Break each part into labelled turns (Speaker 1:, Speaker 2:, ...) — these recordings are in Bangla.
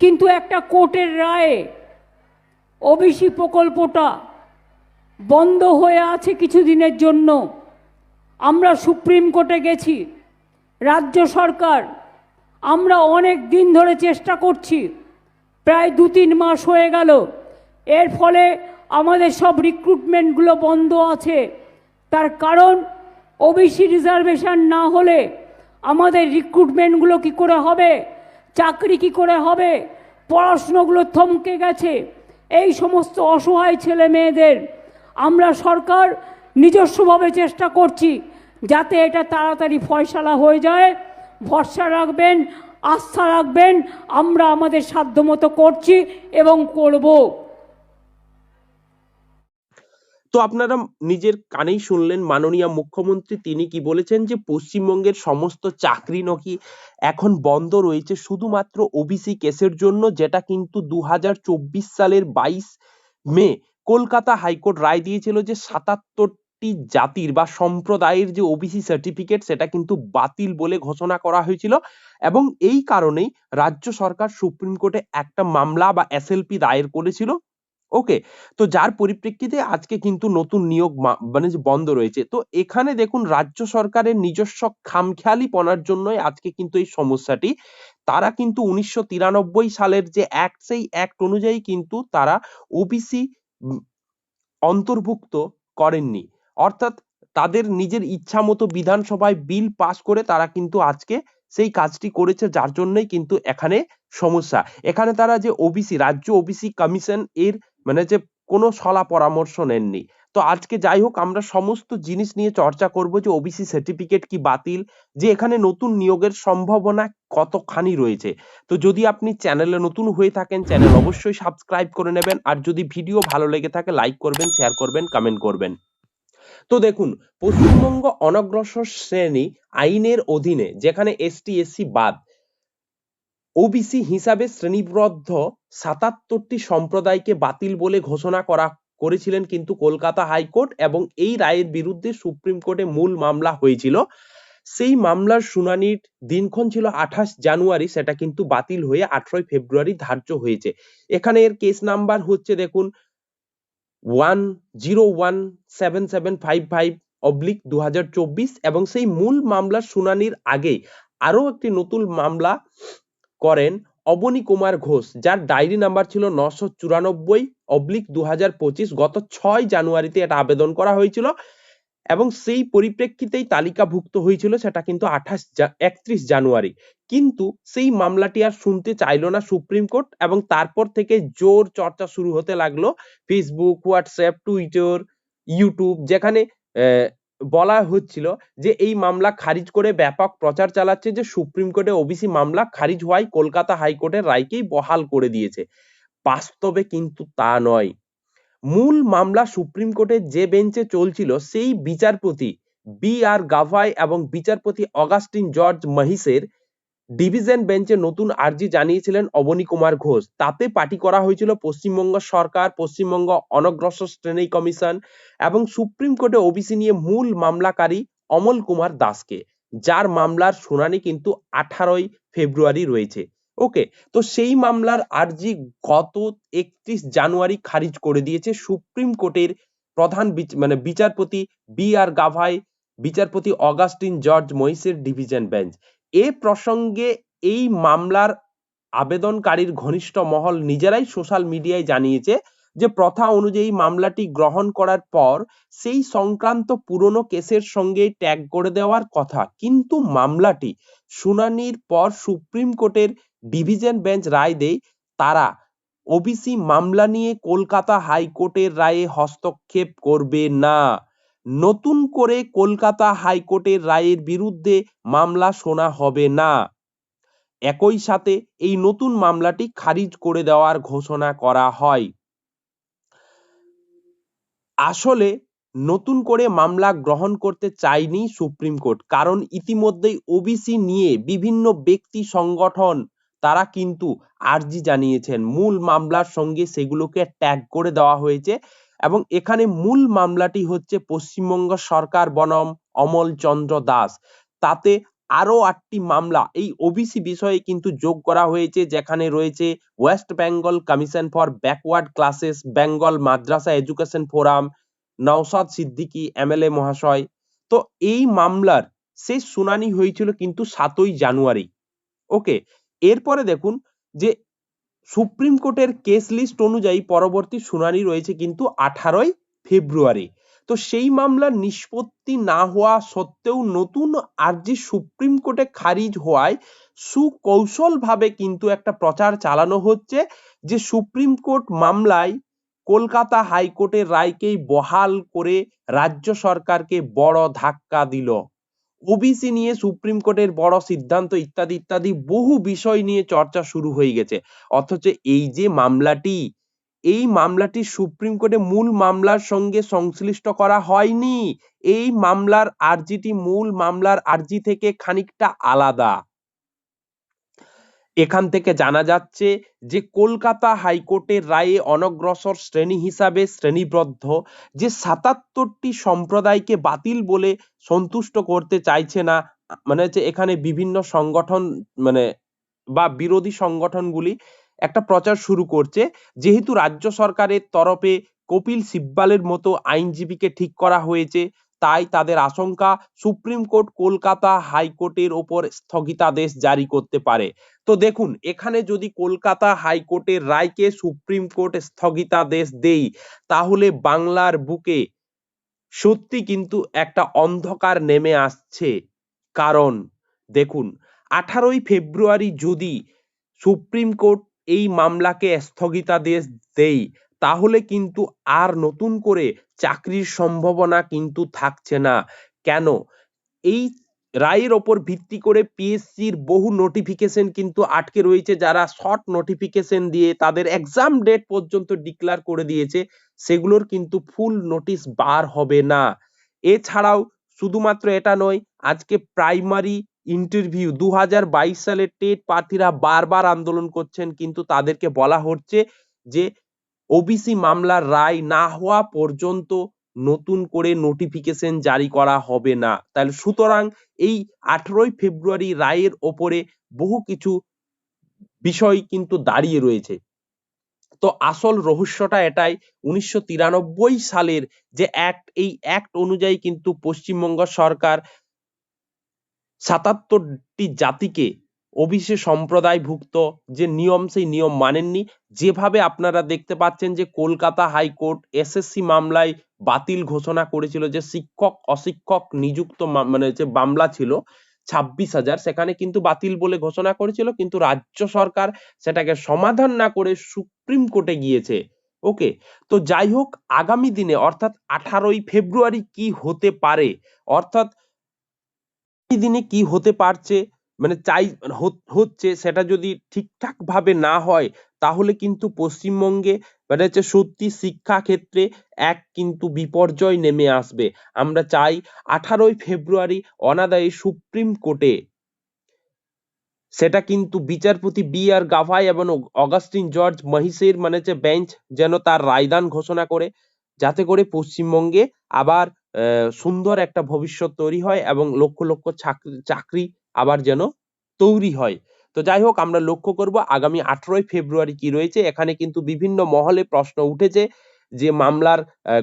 Speaker 1: কিন্তু একটা কোর্টের রায়ে ওবিসি প্রকল্পটা বন্ধ হয়ে আছে কিছুদিনের জন্য। আমরা সুপ্রিম কোর্টে গেছি, রাজ্য সরকার, আমরা অনেক দিন ধরে চেষ্টা করছি, প্রায় দু তিন মাস হয়ে গেল। এর ফলে আমাদের সব রিক্রুটমেন্টগুলো বন্ধ আছে। তার কারণ, ওবিসি রিজার্ভেশন না হলে আমাদের রিক্রুটমেন্টগুলো কি করে হবে? চাকরি কি করে হবে? পড়াশুনোগুলো থমকে গেছে। এই সমস্ত অসহায় ছেলে মেয়েদের আমরা সরকার নিজস্বভাবে চেষ্টা করছি যাতে এটা তাড়াতাড়ি ফয়সালা হয়ে যায়। ভরসা রাখবেন, আস্থা রাখবেন, আমরা আমাদের সাধ্যমতো করছি এবং করব।
Speaker 2: তো আপনারা নিজের কানেই শুনলেন, মাননীয় মুখ্যমন্ত্রী তিনি কি বলেছেন যে, পশ্চিমবঙ্গের সমস্ত চাকরি নাকি এখন বন্ধ রয়েছে শুধুমাত্র ওবিসি কেসের জন্য, যেটা কিন্তু দু হাজার চব্বিশ সালের বাইশ মে কলকাতা হাইকোর্ট রায় দিয়েছিল যে, সাতাত্তরটি জাতির বা সম্প্রদায়ের যে ওবিসি সার্টিফিকেট সেটা কিন্তু বাতিল বলে ঘোষণা করা হয়েছিল এবং এই কারণেই রাজ্য সরকার সুপ্রিম কোর্টে একটা মামলা বা এসএলপি দায়ের করেছিল। ওকে তো যার পরিপ্রেক্ষিতে আজকে কিন্তু নতুন নিয়োগ মানে বন্ধ রয়েছে, তো এখানে দেখুন রাজ্য সরকারের নিজস্ব খামখেয়ালিপনার জন্যই আজকে কিন্তু এই সমস্যাটি। তারা কিন্তু উনিশশো তিরানব্বই সালের যে অ্যাক্ট সেই অ্যাক্ট অনুযায়ী কিন্তু তারা ওবিসি অন্তর্ভুক্ত করেননি। অর্থাৎ তাদের নিজের ইচ্ছা মতো বিধানসভায় বিল পাস করে তারা কিন্তু আজকে সেই কাজটি করেছে, যার জন্যই কিন্তু এখানে সমস্যা। এখানে তারা যে ওবিসি রাজ্য ওবিসি কমিশন এর মানে যে কোনো সলা পরামর্শ নেননি। তো আজকে যাই হোক আমরা সমস্ত জিনিস নিয়ে চর্চা করব যে ওবিসি সার্টিফিকেট কি বাতিল, যে এখানে নতুন নিয়োগের সম্ভাবনা কতখানি রয়েছে। তো যদি আপনি চ্যানেলে নতুন হয়ে থাকেন, চ্যানেল অবশ্যই সাবস্ক্রাইব করে নেবেন। আর যদি ভিডিও ভালো লেগে থাকে, লাইক করবেন, শেয়ার করবেন, কমেন্ট করবেন। তো দেখুন, পশ্চিমবঙ্গ অনগ্রসর শ্রেণি আইনের অধীনে, যেখানে এসটি এসসি বাদ ওবিসি হিসাবে শ্রেণীবদ্ধ সাতাত্তরটি সম্প্রদায়কে বাতিল বলে ঘোষণা করা করেছিলেন কিন্তু কলকাতা হাইকোর্ট এবং এই রায়ের বিরুদ্ধে সুপ্রিম কোর্টে মূল মামলা হয়েছিল। সেই মামলার শুনানির দিনক্ষণ ছিল আঠাশ জানুয়ারি, সেটা কিন্তু বাতিল হয়ে আঠারোই ফেব্রুয়ারি ধার্য হয়েছে। এখানে এর কেস নাম্বার হচ্ছে দেখুন one zero one seven seven five five oblique দু হাজার চব্বিশ এবং সেই মূল মামলার শুনানির আগে আরও একটি নতুন মামলা করেন অবনী কুমার ঘোষ, যার ডায়েরি নাম্বার ছিল নশো চুরানব্বই অবলিক দু হাজার পঁচিশ গত ছয় জানুয়ারিতে এটা আবেদন করা হয়েছিল এবং সেই পরিপ্রেক্ষিতেই তালিকাভুক্ত হয়েছিল সেটা কিন্তু আঠাশ একত্রিশ জানুয়ারি। কিন্তু সেই মামলাটি আর শুনতে চাইলো না সুপ্রিম কোর্ট এবং তারপর থেকে জোর চর্চা শুরু হতে লাগল। ফেসবুক হোয়াটসঅ্যাপ টুইটার ইউটিউব যেখানে বলা হচ্ছিল যে এই মামলা খারিজ করে ব্যাপক প্রচার চালাচ্ছে যে সুপ্রিম কোর্টে ওবিসি মামলা খারিজ হওয়ায় কলকাতা হাইকোর্টের রায়কেই বহাল করে দিয়েছে। বাস্তবে কিন্তু তা নয়। মূল মামলা সুপ্রিম কোর্টের যে বেঞ্চে চলছিল সেই বিচারপতি বি আর গাভাই এবং বিচারপতি অগাস্টিন জর্জ মহিসের ডিভিশন বেঞ্চে নতুন আর্জি জানিয়েছিলেন অবনী কুমার ঘোষ। তাতে পার্টি করা হয়েছিল পশ্চিমবঙ্গ সরকার, পশ্চিমবঙ্গ অনগ্রসর শ্রেণি কমিশন এবং সুপ্রিম কোর্টে ওবিসি নিয়ে মূল মামলাকারী অমল কুমার দাসকে। যার মামলার শুনানি কিন্তু আঠারোই ফেব্রুয়ারি রয়েছে। ওকে, তো সেই মামলার আর্জি গত একত্রিশ জানুয়ারি খারিজ করে দিয়েছে সুপ্রিম কোর্টের প্রধান মানে বিচারপতি বি আর গাভাই, বিচারপতি অগাস্টিন জর্জ মহিসের ডিভিশন বেঞ্চ। এ প্রসঙ্গে এই মামলার আবেদনকারীর ঘনিষ্ঠ মহল নিজেরাই সোশ্যাল মিডিয়ায় জানিয়েছে যে, প্রথা অনুযায়ী মামলাটি গ্রহণ করার পর সেই সংক্রান্ত পুরনো কেসের সঙ্গে ট্যাগ করে দেওয়ার কথা। কিন্তু মামলাটি শুনানির পর সুপ্রিম কোর্টের ডিভিশন বেঞ্চ রায় দেয়, তারা ওবিসি মামলা নিয়ে কলকাতা হাইকোর্টের রায়ে হস্তক্ষেপ করবে না। নতুন করে কলকাতা হাইকোর্টের রায়ের বিরুদ্ধে মামলা শোনা হবে না। একই সাথে এই নতুন মামলাটি খারিজ করে দেওয়ার ঘোষণা করা হয়। আসলে নতুন করে মামলা গ্রহণ করতে চায়নি সুপ্রিম কোর্ট, কারণ ইতিমধ্যেই ওবিসি নিয়ে বিভিন্ন ব্যক্তি সংগঠন, তারা কিন্তু আর্জি জানিয়েছেন। মূল মামলার সঙ্গে সেগুলোকে ট্যাগ করে দেওয়া হয়েছে। এবং এখানে মূল মামলাটি হচ্ছে পশ্চিমবঙ্গ সরকার বনাম অমল চন্দ্র দাস। তাতে আরও আটটি মামলা, এই ওবিসি বিষয়ে কিন্তু যোগ করা হয়েছে, যেখানে রয়েছে west Bengal commission for backward classes, Bengal Madrasa education forum Naushad Siddiqui, MLA মহাশয়। তো এই মামলার শেষ শুনানি হয়েছিল কিন্তু সাতই জানুয়ারি। ওকে, এরপরে দেখুন যে সুপ্রিম কোর্টের কেস লিস্ট অনুযায়ী পরবর্তী শুনানি রয়েছে কিন্তু আঠারোই ফেব্রুয়ারি। তো সেই মামলার নিষ্পত্তি না হওয়া সত্ত্বেও নতুন আর্জি সুপ্রিম কোর্টে খারিজ হওয়ায় সুকৌশলভাবে কিন্তু একটা প্রচার চালানো হচ্ছে যে সুপ্রিম কোর্ট মামলায় কলকাতা হাইকোর্টের রায়কেই বহাল করে রাজ্য সরকারকে বড় ধাক্কা দিল। ওবিসি নিয়ে সুপ্রিম কোর্টের বড় সিদ্ধান্ত ইত্যাদি ইত্যাদি বহু বিষয় নিয়ে চর্চা শুরু হয়ে গেছে। অথচ এই যে মামলাটি, এই মামলাটি সুপ্রিম কোর্টে মূল মামলার সঙ্গে সংশ্লিষ্ট করা হয়নি। এই মামলার আর্জিটি মূল মামলার আর্জি থেকে খানিকটা আলাদা। এখান থেকে জানা যাচ্ছে যে কলকাতা হাইকোর্টের রায়ে অনগ্রসর শ্রেণি হিসাবে শ্রেণীবদ্ধ যে সাতাত্তরটি সম্প্রদায়কে বাতিল বলে সন্তুষ্ট করতে চাইছে না মানে হচ্ছে এখানে বিভিন্ন সংগঠন মানে বা বিরোধী সংগঠনগুলি একটা প্রচার শুরু করছে। যেহেতু রাজ্য সরকারের তরফে কপিল সিব্বালের মতো আইনজীবীকে ঠিক করা হয়েছে তাই তাদের আশঙ্কা সুপ্রিম কোর্ট কলকাতা হাইকোর্টের ওপর স্থগিতাদেশ জারি করতে পারে। তো দেখুন, এখানে যদি কলকাতা হাইকোর্টের রায়কে সুপ্রিম কোর্ট স্থগিতাদেশ দেই, তাহলে বাংলার বুকে সত্যি কিন্তু একটা অন্ধকার নেমে আসছে। কারণ, দেখুন, আঠারোই ফেব্রুয়ারি যদি সুপ্রিম কোর্ট এই মামলাকে স্থগিতাদেশ দেই, তাহলে কিন্তু আর নতুন করে চাকরির সম্ভাবনা কিন্তু থাকছে না। কেন? এই রায়ের ওপর ভিত্তি করে পিএসসির বহু নোটিফিকেশন কিন্তু আটকে রয়েছে। যারা শর্ট নোটিফিকেশন দিয়ে তাদের এক্সাম ডেট পর্যন্ত ডিক্লার করে দিয়েছে, সেগুলোর কিন্তু ফুল নোটিশ বার হবে না। এছাড়াও শুধুমাত্র এটা নয়, আজকে প্রাইমারি ইন্টারভিউ দু হাজার বাইশ সালে টেট প্রার্থীরা বারবার আন্দোলন করছেন। কিন্তু তাদেরকে বলা হচ্ছে যে ওবিসি মামলার রায় না হওয়া পর্যন্ত নতুন করে নোটিফিকেশন জারি করা হবে না। তাহলে সুতরাং এই আঠেরোই ফেব্রুয়ারি রায়ের ওপরে বহু কিছু বিষয় কিন্তু দাঁড়িয়ে রয়েছে। তো আসল রহস্যটা এটাই, উনিশশো তিরানব্বই সালের যে অ্যাক্ট এই অ্যাক্ট অনুযায়ী কিন্তু পশ্চিমবঙ্গ সরকার সাতাত্তরটি জাতিকে ওবিসি সম্প্রদায়ভুক্ত যে নিয়ম, সেই নিয়ম মানেননি। যেভাবে আপনারা দেখতে পাচ্ছেন যে কলকাতা হাইকোর্ট এসএসসি মামলায় বাতিল ঘোষণা করেছিল যে শিক্ষক, অশিক্ষক নিযুক্ত মানে যে মামলা ছিল ছাব্বিশ হাজার, সেখানে কিন্তু বাতিল বলে ঘোষণা করেছিল, কিন্তু রাজ্য সরকার সেটাকে সমাধান না করে সুপ্রিম কোর্টে গিয়েছে। ওকে? তো যাই হোক, আগামী দিনে, অর্থাৎ আঠারোই ফেব্রুয়ারি কি হতে পারে? অর্থাৎ দিনে কি হতে পারছে? মানে চাই হত- হচ্ছে সেটা যদি ঠিকঠাক ভাবে না হয়, তাহলে কিন্তু পশ্চিমবঙ্গে মানে হচ্ছে সত্যি শিক্ষা ক্ষেত্রে এক কিন্তু বিপর্যয় নেমে আসবে। আমরা চাই আঠারোই ফেব্রুয়ারি অনাদায়ী সুপ্রিম কোর্টে সেটা কিন্তু বিচারপতি বি আর গাভাই এবং অগাস্টিন জর্জ মহিষের মানে হচ্ছে বেঞ্চ যেন তার রায়দান ঘোষণা করে, যাতে করে পশ্চিমবঙ্গে আবার সুন্দর একটা ভবিষ্যৎ তৈরি হয় এবং লক্ষ লক্ষ চাকরি আবার যেন তৈরি হয়। তো যাই হোক, আমরা লক্ষ্য করব আগামী আঠারোই ফেব্রুয়ারি কি রয়েছে। এখানে কিন্তু বিভিন্ন মহলে প্রশ্ন উঠেছে যে মামলার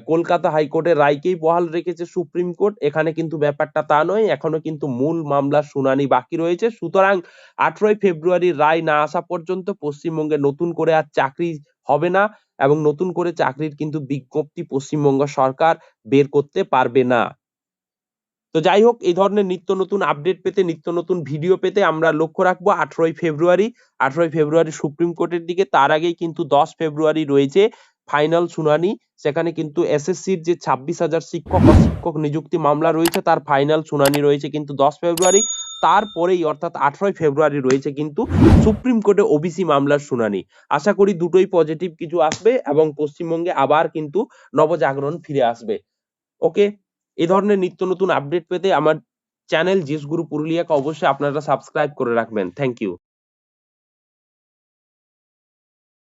Speaker 2: কলকাতা হাইকোর্টের রায়কেই বহাল রেখেছে সুপ্রিম কোর্ট। এখানে কিন্তু ব্যাপারটা তা নয়, এখনও কিন্তু মূল মামলার শুনানি বাকি রয়েছে। সুতরাং আঠারোই ফেব্রুয়ারি রায় না আসা পর্যন্ত পশ্চিমবঙ্গে নতুন করে আর চাকরি হবে না এবং নতুন করে চাকরির কিন্তু বিজ্ঞপ্তি পশ্চিমবঙ্গ সরকার বের করতে পারবে না। তো যাই হোক এই ধরনের নিত্য নতুন আপডেট পেতে, নিত্য নতুন ভিডিও পেতে আমরা লক্ষ্য রাখব আঠারোই ফেব্রুয়ারি। আঠারোই ফেব্রুয়ারি সুপ্রিম কোর্টের দিকে, তার আগেই কিন্তু দশ ফেব্রুয়ারি রয়েছে ফাইনাল শুনানি। সেখানে কিন্তু এসএসসির যে ছাব্বিশ হাজার শিক্ষক, অশিক্ষক নিযুক্তি মামলা রয়েছে, তার ফাইনাল শুনানি রয়েছে কিন্তু দশ ফেব্রুয়ারি। তারপরেই অর্থাৎ আঠারোই ফেব্রুয়ারি রয়েছে কিন্তু সুপ্রিম কোর্টে ওবিসি মামলার শুনানি। আশা করি দুটোই পজিটিভ কিছু আসবে এবং পশ্চিমবঙ্গে আবার কিন্তু নবজাগরণ ফিরে আসবে। ওকে এই ধরনের নিত্য নতুন আপডেট পেতে আমার চ্যানেল জিস গুরু পুরুলিয়াকে অবশ্যই আপনারা সাবস্ক্রাইব করে রাখবেন। Thank you